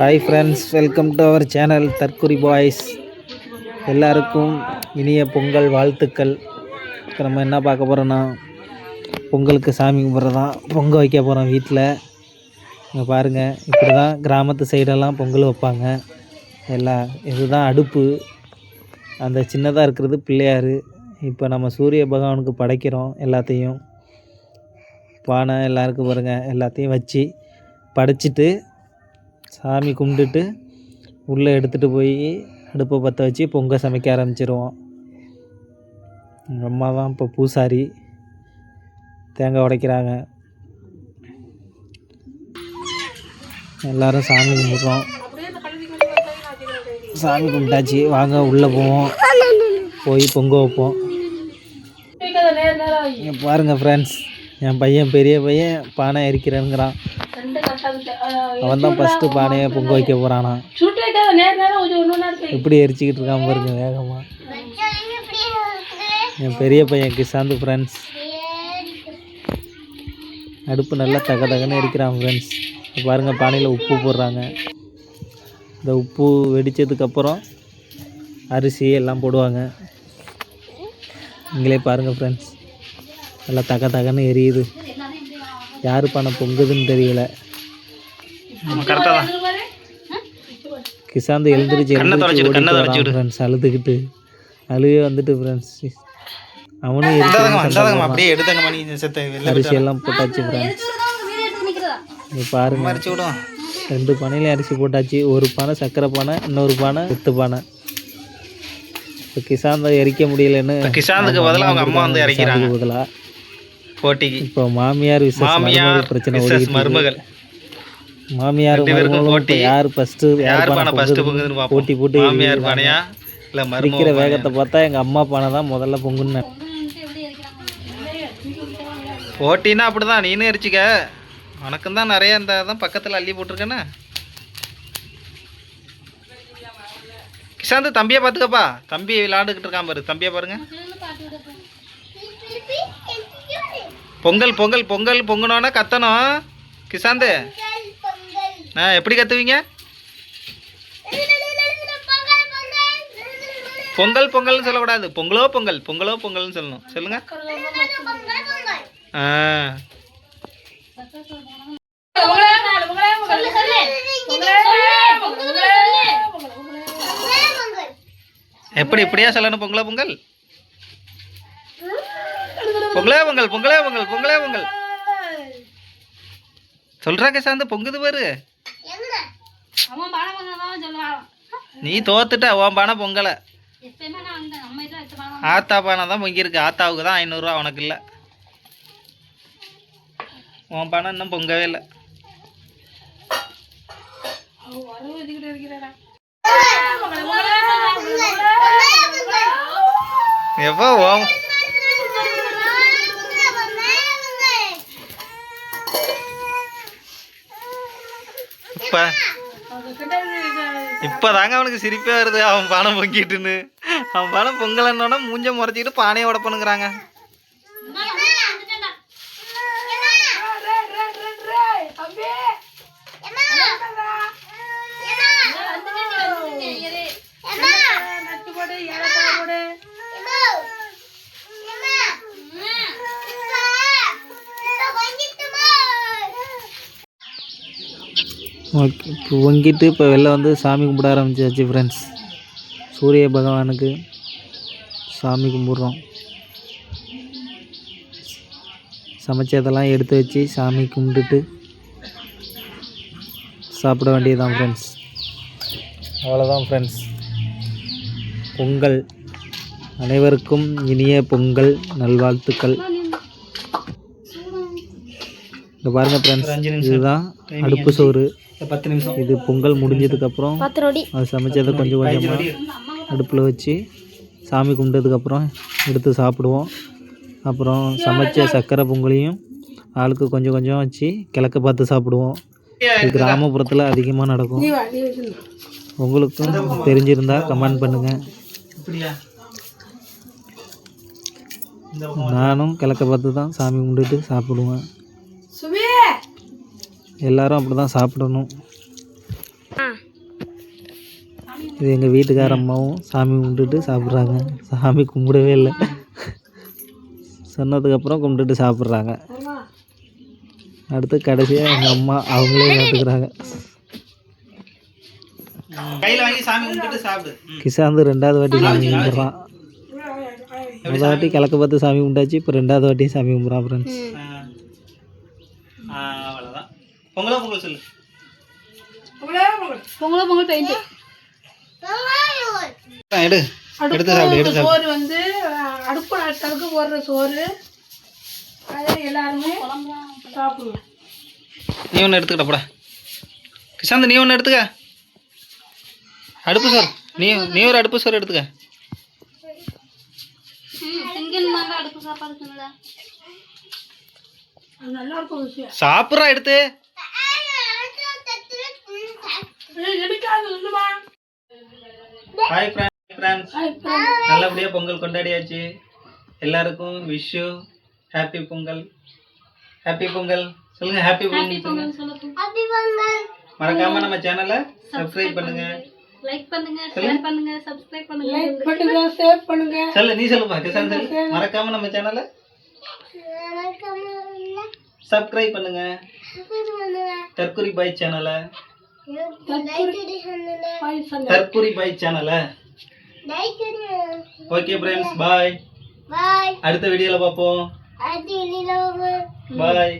Hi friends welcome to our channel தற்குறி boys எல்லாருக்கும் இனிய பொங்கல் வாழ்த்துக்கள். இப்போ நம்ம என்ன பார்க்க போகிறோன்னா பொங்கலுக்கு சாமி கும்பிட்றதான் பொங்க வைக்க போகிறோம் வீட்டில் இங்கே பாருங்கள் இப்படி தான் கிராமத்து சைடெல்லாம் பொங்கல் வைப்பாங்க. எல்லாம் இதுதான் அடுப்பு. அந்த சின்னதாக இருக்கிறது பிள்ளையார் இப்போ நம்ம சூரிய பகவானுக்கு படைக்கிறோம் எல்லாத்தையும். பானை எல்லாருக்கும் பாருங்கள் எல்லாத்தையும் வச்சு படைச்சிட்டு சாமி கும்பிட்டுட்டு உள்ளே எடுத்துகிட்டு போய் அடுப்பை பற்ற வச்சு பொங்கல் சமைக்க ஆரம்பிச்சிருவோம். எங்கள் அம்மா தான் இப்போ பூசாரி. தேங்காய் உடைக்கிறாங்க. எல்லாரும் சாமி கும்பிட்றோம். சாமி கும்பிட்டாச்சு. வாங்க உள்ளே போவோம். போய் பொங்க வைப்போம். இங்கே பாருங்கள் ஃப்ரெண்ட்ஸ் என் பையன் பெரிய பையன் பானை எரிக்கிறேங்கிறான் அவன் தான் ஃபஸ்ட்டு பானையை பொங்க வைக்க போகிறானா எப்படி எரிச்சிக்கிட்டு இருக்கான் பாருங்க வேகமாக என் பெரிய பையன் கிசாந்து ஃப்ரெண்ட்ஸ் அடுப்பு நல்லா தக தகன்னு எரிக்கிறான் ஃப்ரெண்ட்ஸ் பாருங்கள் பானையில் உப்பு போடுறாங்க. இந்த உப்பு வெடித்ததுக்கப்புறம் அரிசி எல்லாம் போடுவாங்க. நீங்களே பாருங்கள் ஃப்ரெண்ட்ஸ் நல்லா தக தகன்னு எரியுது. யார் பானை பொங்குதுன்னு தெரியல. கரெக்டாக தான். கிசாந்து எழுந்திரிச்சு தொலைச்சிடு. ஃப்ரெண்ட்ஸ் அழுதுகிட்டு. அழுவே வந்துட்டு ஃப்ரெண்ட்ஸ் அவனும் அப்படியே எடுத்தாங்கம்மா நீ செத்த அரிசி எல்லாம் போட்டாச்சு ஃப்ரெண்ட்ஸ் நீ பாருங்க. ரெண்டு பானையிலையும் அரிசி போட்டாச்சு. ஒரு பானை சக்கரை பானை இன்னொரு பானை வித்து பானை. இப்போ கிசாந்த எரிக்க முடியலன்னு கிசாந்துக்கு பதிலா அவங்க அம்மா வந்து இறக்கிறாங்க. கிசாந்துக்கு பதிலா. போட்டிக்கு. இப்போ மாமியார் விசேஷ மாமியார் பிரச்சனை. மருமகள். மாமியார் போட்டி. யார் ஃபர்ஸ்ட் யார் பானை ஃபர்ஸ்ட் பொங்குதுன்னு பார்ப்போம். போட்டி போட்டு மாமியார் பானையா? இல்ல மருமக வேகத்தை பார்த்தா எங்க அம்மா பானை தான் முதல்ல பொங்குன்னு. போட்டின்னா அப்படிதான். நீனும் எரிச்சிக்க. உனக்கும் தான் நிறைய இந்த தான் பக்கத்துல அள்ளி போட்டிருக்கேன்னு. கிஷாந்து தம்பியை பார்த்துக்கப்பா. தம்பி விளையாண்டுக்கிட்டு இருக்கான் பாரு. தம்பியை பாருங்க. பொங்கல் பொங்கல் பொங்கல் பொங்கணுன்னா கத்தணும். கிஷாந்து. ஆ எப்படி கத்துவீங்க? பொங்கல் பொங்கல்னு சொல்லக்கூடாது. பொங்கலோ பொங்கல் பொங்கலோ பொங்கல்னு சொல்லணும். சொல்லுங்க. ஆ. எப்படி இப்படியா சொல்லணும்? பொங்கலோ பொங்கல்? பொங்கலே பொங்கல் பொங்கலே பொங்கல் பொங்கலே பொங்கல். சொல்றாங்க சார்ந்து பொங்குது பாரு. நீ தோத்துட்ட உன் பானை பொங்கலை. ஆத்தா பானை தான் பொங்கியிருக்கு. ஆத்தாவுக்கு தான் ஐநூறுரூவா உனக்கு இல்லை. உன் பானை இன்னும் பொங்கவே இல்லை. எப்போ ஓம் இப்போ இப்போதாங்க அவனுக்கு சிரிப்பே வருது. அவன் பணம் பொங்கிட்டுன்னு. அவன் பணம் பொங்கலன்னோட மூஞ்ச முறைச்சிக்கிட்டு பானையை உடப்பணுங்கிறாங்க ஓகே. இப்போ பொங்கிட்டு இப்போ வெளில வந்து சாமி கும்பிட ஆரம்பிச்சாச்சு ஃப்ரெண்ட்ஸ் சூரிய பகவானுக்கு சாமி கும்பிட்றோம். சமைச்சதெல்லாம் எடுத்து வச்சு சாமி கும்பிட்டுட்டு சாப்பிட வேண்டியதுதான் ஃப்ரெண்ட்ஸ் அவ்வளோதான் ஃப்ரெண்ட்ஸ் பொங்கல். அனைவருக்கும் இனிய பொங்கல் நல்வாழ்த்துக்கள். இங்கே பாருங்கள் ஃப்ரெண்ட்ஸ் இதுதான் அடுப்பு சோறு. பத்து நிமிஷம். இது பொங்கல் முடிஞ்சதுக்கப்புறம் அது சமைச்சதை கொஞ்சம் கொஞ்சமாக அடுப்பில் வச்சு சாமி கும்பிட்டதுக்கப்புறம் எடுத்து சாப்பிடுவோம். அப்புறம் சமைச்ச சக்கரை பொங்கலையும் ஆளுக்கு கொஞ்சம் கொஞ்சம் வச்சு கிழக்க பார்த்து சாப்பிடுவோம். இது கிராமப்புறத்தில் அதிகமாக நடக்கும். உங்களுக்கும் தெரிஞ்சிருந்தா கமெண்ட் பண்ணுங்கள் நானும் கிழக்க பார்த்து தான் சாமி கும்பிட்டுட்டு சாப்பிடுவேன். எல்லாரும் அப்படி தான் சாப்பிடணும் இது எங்கள் வீட்டுக்கார அம்மாவும் சாமி கும்பிட்டுட்டு சாப்பிட்றாங்க. சாமி கும்பிடவே இல்லை. சொன்னதுக்கப்புறம் கும்பிட்டுட்டு சாப்பிட்றாங்க. அடுத்து கடைசியாக எங்கள் அம்மா அவங்களே சாப்பிட்டுக்கிறாங்க. கையில் வாங்கி சாமி கும்பிட்டுட்டு சாப்பிடு. ம். கிஷாந்து ரெண்டாவது வாட்டி சாமி கும்பிட்றான். முதல் வாட்டி கிழக்கு பார்த்து சாமி கும்பிட்டாச்சு இப்போ ரெண்டாவது வாட்டியும் சாமி கும்பிட்றான் ஃப்ரெண்ட்ஸ் பொங்கலோ பொங்கல் சொல்லு. பொங்கலோ பொங்கல்? பெயிண்ட் எடு. எடுத்து சாப்பிடு எடுத்து சோறு வந்து அடுப்பு அடுத்தடுக்கு போடுற சோறு. அதை எல்லாருமே சாப்பிடுவோம். நீ ஒன்று எடுத்துக்கிட்ட போடா. கிஷாந்த் நீ ஒன்று எடுத்துக்க. அடுப்பு சோறு. நீ நீ ஒரு அடுப்பு சோறு எடுத்துக்க. சாப்பிட்றா எடுத்து. ஹாய் ஃப்ரெண்ட்ஸ் நல்லபடியாக பொங்கல் கொண்டாடியாச்சு. எல்லாருக்கும் wish you happy Pongal. Happy Pongal. சொல்லுங்க ஹாப்பி பொங்கல் சொல்லுங்க. மறக்காம நம்ம சேனலை சப்ஸ்கிரைப் பண்ணுங்க. லைக் பண்ணுங்க ஷேர் பண்ணுங்க சப்ஸ்கிரைப் பண்ணுங்க. லைக் பண்ணுங்க ஷேர் பண்ணுங்க. சொல்லு நீ சொல்லுப்பா கிஷாந்த் சொல்லு. மறக்காம நம்ம சேனலை சப்ஸ்கிரைப் பண்ணுங்க. தற்குறி பாய் சேனலை தற்குறி பாய் சேனலை ஓகே ஃப்ரெண்ட்ஸ் பாய் அடுத்த வீடியோல பார்ப்போம். பாய்